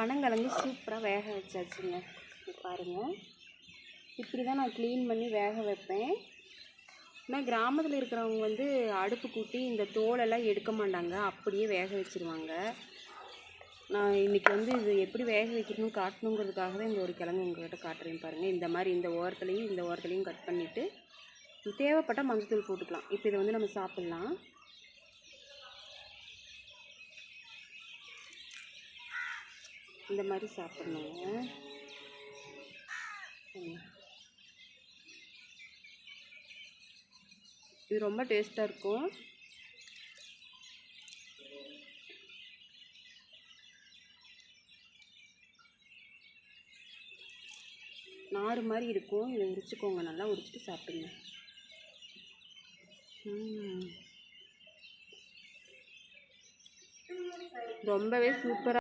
பனங்கிழங்கு சூப்பராக வேக வச்சாச்சுங்க. பாருங்கள் இப்படி தான் நான் க்ளீன் பண்ணி வேக வைப்பேன். ஆனால் கிராமத்தில் இருக்கிறவங்க வந்து அடுப்பு கூட்டி இந்த தோலெல்லாம் எடுக்க மாட்டாங்க. அப்படியே வேக வச்சிருவாங்க. நான் இன்றைக்கி வந்து இது எப்படி வேக வைக்கணும்னு காட்டணுங்கிறதுக்காக தான் இந்த ஒரு கிழங்கு உங்கள்கிட்ட காட்டுறேன் பாருங்கள் இந்த மாதிரி இந்த ஓரத்துலேயும் இந்த ஓரத்துலேயும் கட் பண்ணிவிட்டு தேவைப்பட்டால் மஞ்சத்தூள் போட்டுக்கலாம். இப்போ இதை வந்து நம்ம சாப்பிட்லாம். இந்த மாதிரி சாப்பிட்ணுங்க இது ரொம்ப டேஸ்ட்டாக இருக்கும். நார் மாதிரி இருக்கும். இதை உரிச்சுக்கோங்க. நல்லா உரிச்சிட்டு சாப்பிடுங்க. ரொம்பவே சூப்பராக